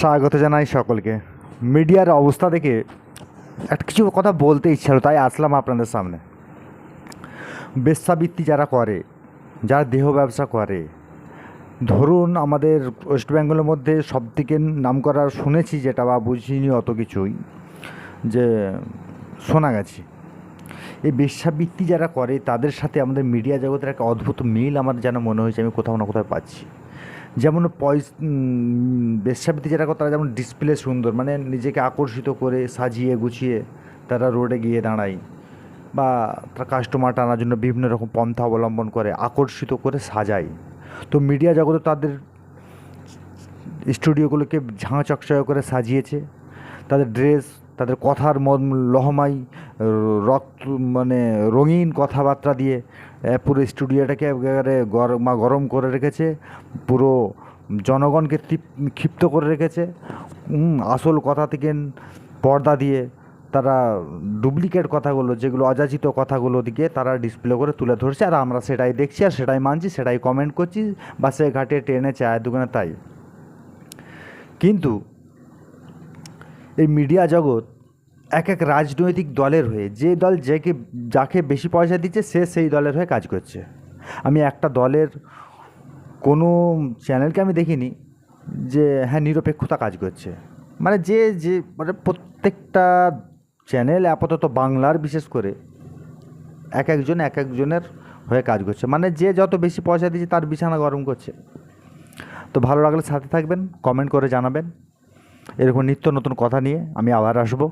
স্বাগত জানাই সকলকে। মিডিয়ার অবস্থা দেখে একটা কিছু কথা বলতে ইচ্ছা হলো, তাই আসলাম আপনাদের সামনে। বেশ্যাবৃত্তি যারা করে, যারা দেহ ব্যবসা করে, ধরুন আমাদের ওয়েস্ট বেঙ্গলের মধ্যে সব থেকে নাম করা শুনেছি যেটা বা বুঝিনি অত কিছুই, যে শোনা গেছে। এই বেশ্যাবৃত্তি যারা করে, তাদের সাথে আমাদের মিডিয়া জগতের একটা অদ্ভুত মিল আমার যেন মনে হয়েছে, আমি কোথাও না কোথাও পাচ্ছি। যেমন পয়স উম, বেশ্যাবৃত্তি যারা করে তারা যেমন ডিসপ্লে সুন্দর মানে নিজেকে আকর্ষিত করে সাজিয়ে গুছিয়ে তারা রোডে গিয়ে দাঁড়ায়। বা তারা কাস্টমার টানার জন্য বিভিন্ন রকম পন্থা অবলম্বন করে আকর্ষিত করে সাজায়। তো মিডিয়া জগতে তাদের স্টুডিওগুলোকে ঝাঁ চকচকে করে সাজিয়েছে। তাদের ড্রেস তাদের কথার মন লহমাই রক্ত মানে রঙিন কথাবার্তা দিয়ে পুরো স্টুডিওটাকে একেবারে গরমা গরম করে রেখেছে, পুরো জনগণকে ক্ষিপ্ত করে রেখেছে আসল কথা থেকে পর্দা দিয়ে তারা ডুপ্লিকেট কথাগুলো, যেগুলো অযাচিত কথাগুলো দিকে তারা ডিসপ্লে করে তুলে ধরছে, আর আমরা সেটাই দেখছি আর সেটাই মানছি, সেটাই কমেন্ট করছি বাসে ঘাটে ট্রেনে চায়ের দোকানে তাই। কিন্তু এই মিডিয়া জগৎ এক এক রাজনৈতিক দলের হয়ে, যে দল যেকে, যাকে বেশি পয়সা দিচ্ছে, সে সেই দলের হয়ে কাজ করছে। আমি একটা দলের কোনো চ্যানেলকে আমি দেখিনি যে হ্যাঁ নিরপেক্ষতা কাজ করছে। মানে যে যে মানে প্রত্যেকটা চ্যানেল, আপাতত বাংলার বিশেষ করে, এক একজন এক একজনের হয়ে কাজ করছে। মানে যে যত বেশি পয়সা দিচ্ছে, তার বিছানা গরম করছে। তো ভালো লাগলে সাথে থাকবেন, কমেন্ট করে জানাবেন। এরকম নিত্য নতুন কথা নিয়ে আমি আবার আসব।